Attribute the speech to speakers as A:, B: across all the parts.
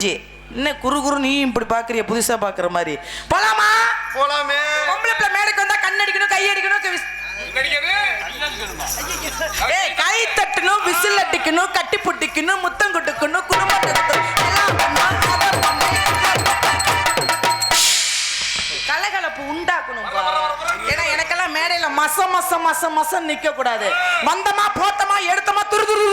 A: G, என்ன குறு குறு நீ இப்படி பாக்குறிய? புதுசா பாக்குற மாதிரி. போலாமா?
B: போலாமே.
A: பொம்பளை பிள்ளை மேடைக்கு வந்தா கண் அடிக்கணும் கை அடிக்கணும் கை விஸ்- ஏய் கை தட்டணும் விசில் அடிக்கணும் கட்டி புட்டிக்கணும் முத்தம் கொட்டுக்கணும் பண்ணணும். கலகலப்பு உண்டாக்கணும்பா ஏன்னா எனக்கெல்லாம் மேடையில மச மச மச மசம் நிக்க கூடாது வந்தமா போத்தமா எடுத்தமா துரு துரு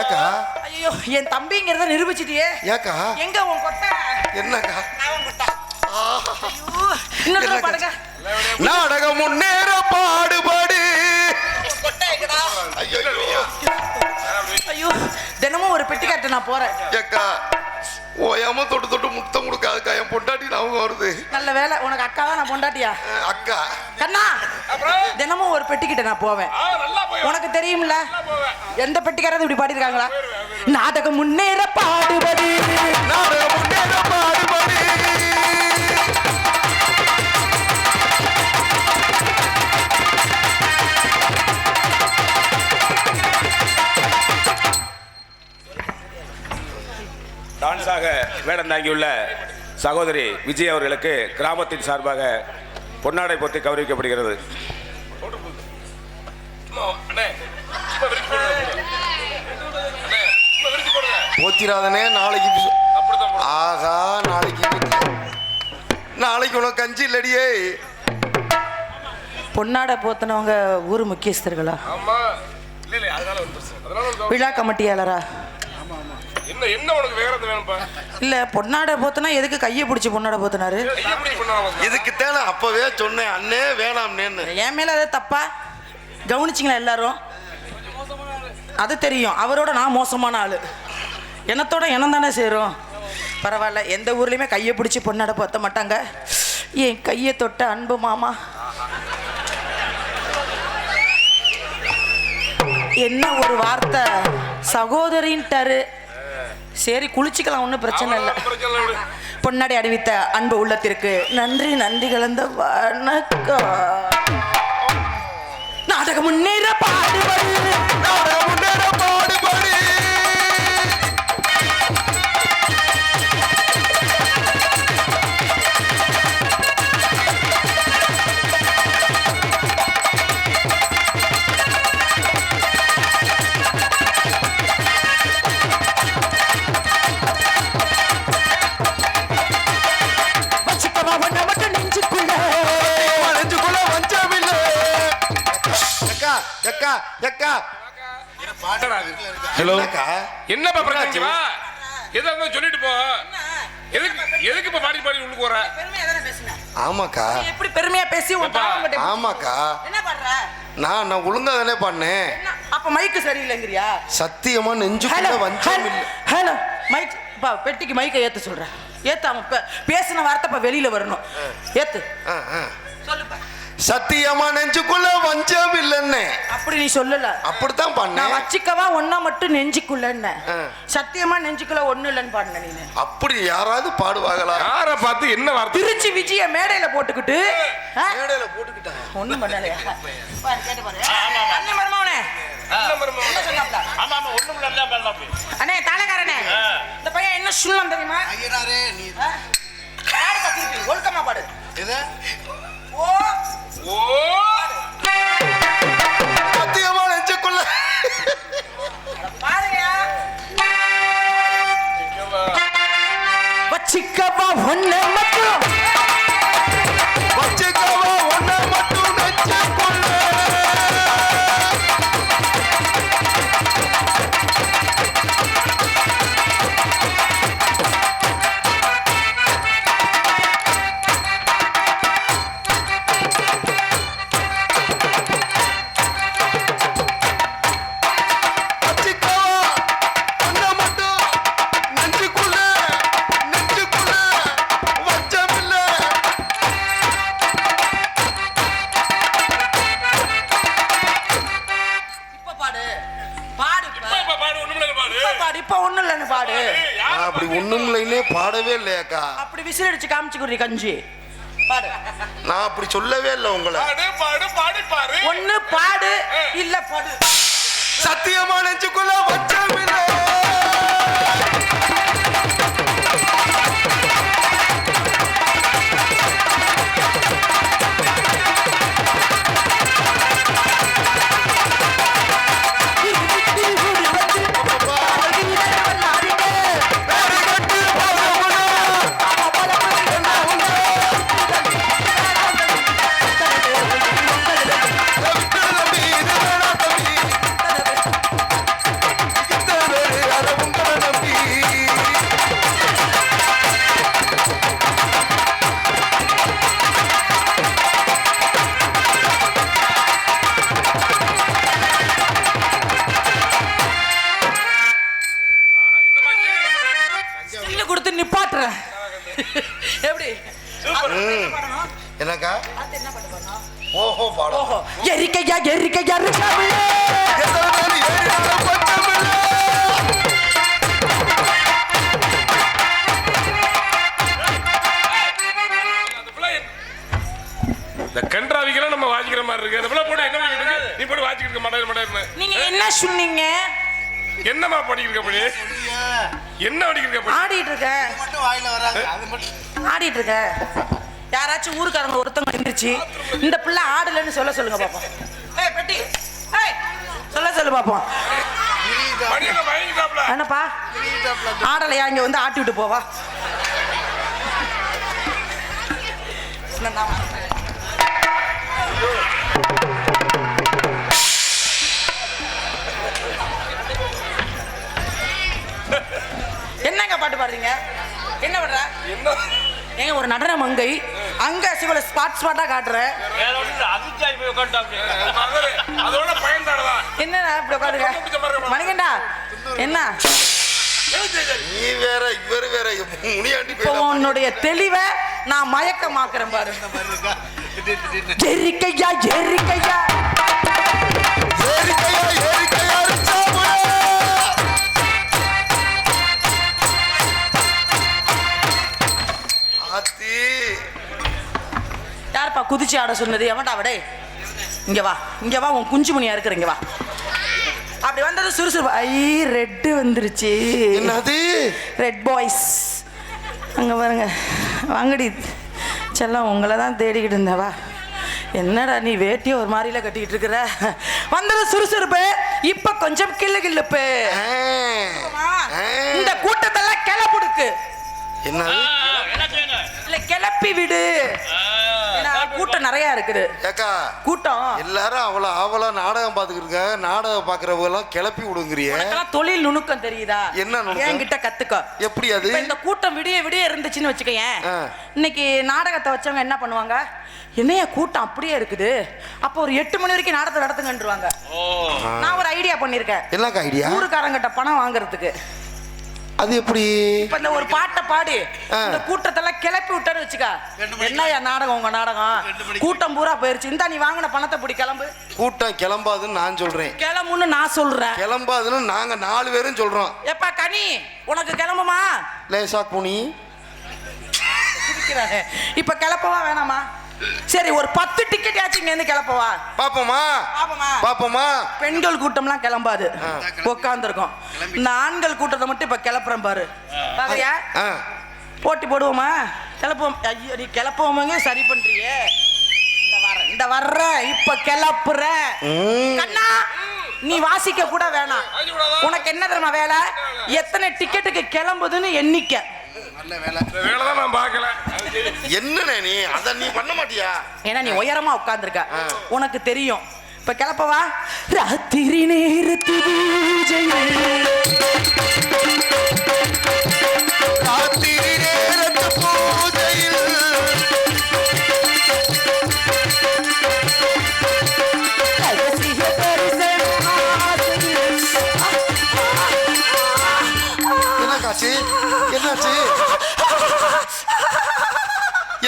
B: ஏக்கா?
A: ஐயோ என் தம்பிங்கிறத நிரூபிச்சிட்டியே.
B: ஏக்கா?
A: எங்க உன் கொட்டை?
B: என்னக்கா?
A: நான் உன் கொட்டை. ஐயோ, இன்னொரு பாடுங்க.
B: நாடகம் முன்னேற பாடுபடு? ஐயோ
A: ஐயோ தினமும் ஒரு பெட்டிக்காட்ட நான் போறேன்.
B: ஏக்கா ஓயாம தொட்டு தொட்டு கொடுக்காதுக்கா என் வருது
A: நல்ல வேலை. உனக்கு அக்கா தான் நான் பொண்டாட்டியா?
B: அக்கா.
A: கண்ணா தினமும் ஒரு பெட்டிக்கிட்ட நான் போவேன். உனக்கு தெரியும்ல? எந்த பெட்டிக்காரது இப்படி பாடிருக்காங்களா நாடகம் முன்னேற பாடுபடு.
B: நாடகம் முன்னேற பாடுபடு.
C: டான்ஸாக வேடம் தாங்கியுள்ள சகோதரி விஜய் அவர்களுக்கு கிராமத்தின் சார்பாக பொன்னாடை போட்டி கௌரவிக்கப்படுகிறது.
B: போத்திராதனே நாளைக்கு ஆகா நாளைக்கு நாளைக்கு உனக்கு கஞ்சி இல்லடியே
A: பொன்னாடை போத்தினவங்க ஊர் முக்கியஸ்தர்களா?
D: ஆமா. இல்ல என்ன என்ன உனக்கு
A: இல்ல பொன்னாடை போத்தனா எதுக்கு கையை பிடிச்சி பொன்னாடை போத்தினாரு?
D: கையை எப்படி பண்ணாம
B: இதுக்கு தானே அப்பவே சொன்னேன் அண்ணே வேணாம்னேன்னு.
A: என் மேல அது தப்பா? கவனிச்சிங்களா எல்லாரும்? அது தெரியும். அவரோட நான் மோசமான ஆளு. எனத்தோட இனம் தானே சேரும். பரவாயில்ல எந்த ஊர்லயுமே கையை பிடிச்சி பொண்ணாட போத்த மாட்டாங்க. என் கையை தொட்ட அன்பு மாமா? என்ன ஒரு வார்த்தை? சகோதரின்ட்டாரு. சரி குளிச்சுக்கலாம் ஒன்றும் பிரச்சனை இல்லை. பொன்னாடி அறிவித்த அன்பு உள்ளத்திற்கு நன்றி நன்றி கலந்த வணக்கம். நாடகம் முன்னேற பாடுபடு
D: ஹலோ
B: அக்கா
D: என்னப்பா வா. எதா இருந்தாலும் சொல்லிட்டு போ. எதுக்கு எதுக்கு இப்ப பாடி பாடி உள்ளுக்கு வர?
B: ஆமாக்கா.
A: எப்படி பெருமையா பேசி
B: ஆமாக்கா.
A: என்ன பண்ற?
B: நான் நான் ஒழுங்கா தானே பண்ணேன்.
A: அப்ப மைக்கு சரியில்லைங்கிறியா?
B: சத்தியமா நெஞ்சுக்குள்ள வஞ்சம் இல்ல.
A: ஹலோ மைக் பா பெட்டிக்கு மைக்கை ஏத்து சொல்றேன். ஏத்தாம பேசின வார்த்தை இப்ப வெளியில வரணும். ஏத்து.
B: ஆ, ஆ.
A: சொல்லுப்பா.
B: சத்தியமா நெஞ்சுக்குள்ள வஞ்சம் இல்லைன்னு
A: அப்படி நீ சொல்லல.
B: அப்படித்தான்
A: நான்
B: பண்ணேன்
A: வச்சிக்கவா ஒன்னா மட்டும் நெஞ்சுக்குள்ளன்னு. சத்தியமா நெஞ்சுக்குள்ள ஒண்ணு இல்லைன்னு பாடின நீனு.
B: அப்படி யாராவது பாடுவாங்களா?
D: யார பார்த்து என்ன வார்த்தை?
A: திருச்சி விஜய மேடையில போட்டுக்கிட்டு?
B: மேடையில போட்டுக்கிட்டாங்க.
A: ஒண்ணும் பண்ணலையா? பாரு, கேட்டு பாரு. அண்ணன்
E: போய்
A: அண்ணே தாளக்காரனே. இந்த பையன் என்ன சொல்லம் தெரியுமா?
B: நீ
A: ஒழுக்கமா பாடு. ஓ!
B: சத்தியமா நெஞ்சுக்குள்ள.
A: ஒண்ணு மட்டும். பாடு. பாடு இப்ப.
D: இப்ப பாடு ஒண்ணுமில்ல பாடு.
A: இப்ப பாடு இப்ப ஒண்ணும் இல்லைன்னு பாடு.
B: அப்படி ஒண்ணும் இல்லைன்னே பாடவே இல்லையாக்கா?
A: அப்படி விசில் அடிச்சு காமிச்சுக்குறி கஞ்சி. பாடு.
B: நான் அப்படி சொல்லவே இல்லை உங்களை.
D: பாடு பாடு பாடி பாரு
A: ஒண்ணு பாடு இல்ல பாடு.
B: சத்தியமா நெஞ்சுக்குள்ள
A: என்ன சொன்னீங்க?
D: என்னமா இருக்க அப்படி என்ன இருக்க அப்படி
A: ஆடிட்டு இருக்க. ஆடிட்டு இருக்க. யாராச்சும் ஊருக்காரங்க ஒருத்தவங்க எந்திரிச்சு இந்த பிள்ளை ஆடலன்னு சொல்ல சொல்லுங்க பாப்போம். ஏய் பெட்டி. ஏய் சொல்ல சொல்லு பாப்போம். என்னப்பா? ஆடலையா? இங்க வந்து ஆட்டி விட்டு போவா. என்னண்ணா? என்னங்க பாட்டு பாடுறீங்க? என்ன பண்ற?
D: என்ன?
A: ஏங்க ஒரு நடன மங்கை. அங்க சிவல ஸ்பாட் ஸ்பாட்டா காட்டுறேன். என்ன இப்படி உட்காருங்க மணிகண்டா என்ன?
B: நீ வேற இவர் வேற முனியாண்டி
A: இப்போ உன்னுடைய தெளிவை நான் மயக்கமாக்குறேன் பாரு. எரிக்கையா எரிக்கையா
B: ஏறிக்கையா ஆத்தி
A: யாருப்பா குதிச்சு ஆட சொன்னது? எவன்டா விடே இங்க வா இங்க வா உன் குஞ்சு மணியா இருக்கிற இங்க வா. அப்படி வந்தது சுறுசுறுப்பு. ஐ ரெட்டு வந்துருச்சு.
B: என்னது?
A: ரெட் பாய்ஸ் அங்கே பாருங்க. வாங்கடி. செல்லம் உங்களை தான் தேடிக்கிட்டு இருந்தேன். வா. என்னடா நீ வேட்டியை ஒரு மாதிரில கட்டிக்கிட்டு இருக்கிற? வந்தது சுறுசுறுப்பு. இப்ப கொஞ்சம் கிள்ளு கிள்ளுப்பு. இந்த கூட்டத்தெல்லாம் கிளப்புடுக்கு
E: என்ன
A: கிளப்பி விடு. ஏன்னா கூட்டம் நிறைய இருக்குது.
B: ஏக்கா
A: கூட்டம்.
B: எல்லாரும் அவ்வளோ ஆவலா நாடகம் பார்த்துக்கிட்டு நாடகம் பார்க்குறவங்க எல்லாம் கிளப்பி விடுங்கிறிய.
A: தொழில் நுணுக்கம் தெரியுதா?
B: என்ன நுணுக்கம்?
A: என்கிட்ட கத்துக்கோ.
B: எப்படி அது?
A: இந்த கூட்டம் விடிய விடிய இருந்துச்சுன்னு வச்சுக்கயேன்
B: ஆ.
A: இன்னைக்கு நாடகத்தை வச்சவங்க என்ன பண்ணுவாங்க? என்னைய கூட்டம் அப்படியே இருக்குது. அப்போ ஒரு எட்டு மணி வரைக்கும் நாடகத்தை நடத்துங்கன்றுவாங்க. நான் ஒரு ஐடியா பண்ணிருக்கேன்
B: என்னக்கா ஐடியா
A: ஊருக்காரங்கிட்ட பணம் வாங்குறதுக்கு.
B: அது எப்படி?
A: இப்ப இந்த ஒரு பாட்டை பாடி. இந்த கூட்டத்தெல்லாம் கிளப்பி விட்டாரு வச்சுக்க. என்னய்யா நாடகம் உங்க நாடகம்? கூட்டம் பூரா போயிருச்சு. இந்தா நீ வாங்கின பணத்தை பிடி கிளம்பு.
B: கூட்டம் கிளம்பாதுன்னு நான் சொல்றேன்.
A: கிளம்புன்னு நான் சொல்றேன்.
B: கிளம்பாதுன்னு நாங்க நாலு பேரும் சொல்றோம்.
A: எப்பா கனி உனக்கு கிளம்புமா?
B: லேசா குனி.
A: இப்ப கிளப்பவா வேணாமா? சரி ஒரு பத்து டிக்கெட் ஆச்சு இங்க இருந்து கிளப்பவா?
B: பாப்போமா?
A: பாப்போமா?
B: பாப்போமா?
A: பெண்கள் கூட்டம்லாம் கிளம்பாது. உட்காந்துருக்கோம் இந்த ஆண்கள் கூட்டத்தை மட்டும் இப்ப கிளப்புறேன் பாரு. பாக்குறியா?
B: ஆ.
A: போட்டி போடுவோமா? கிளப்புவோம். ஐயோ நீ கிளப்புவோமாங்க சரி பண்றியே. இந்த வர்றேன் இப்ப கிளப்புறேன்
B: ம்.
A: கண்ணா நீ வாசிக்க கூட வேணாம்? உனக்கு என்ன தெரியுமா வேலை? எத்தனை டிக்கெட்டுக்கு கிளம்புதுன்னு எண்ணிக்க.
D: இந்த வேலை. தான் நான் பார்க்கல அது சரி.
B: என்னண்ணே நீ? அத நீ பண்ண மாட்டியா?
A: ஏன்னா நீ உயரமா உட்கார்ந்திருக்க. உனக்கு தெரியும். இப்ப கிளப்பவா ராத்திரி நேரத்து பூஜையில்
B: ராத்திரி நேரத்து பூஜையில். என்னக்காச்சு என்னாச்சு?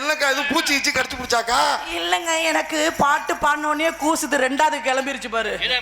B: என்னக்கா இது பூச்சி இச்சி கடிச்சு பிடிச்சாக்கா?
A: இல்லைங்க எனக்கு பாட்டு பாடினோடனே கூசுது ரெண்டாவது கிளம்பிருச்சு பாரு.
E: இதை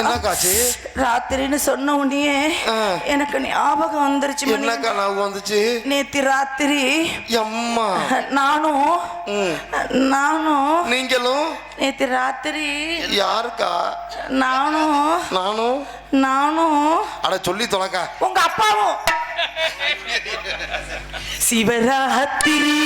B: என்னக்காச்சு
A: ராத்திரின்னு சொன்ன உடனே. எனக்கு ஞாபகம் வந்துருச்சு.
B: என்னக்கா நான் வந்துச்சு?
A: நேத்து ராத்திரி
B: எம்மா.
A: நானும். நானும்
B: நீங்களும்?
A: நேத்து ராத்திரி
B: யாருக்கா?
A: நானும்
B: நானும்?
A: நானும்
B: அட சொல்லி தொலைக்கா.
A: உங்க அப்பாவும். சிவராத்திரி.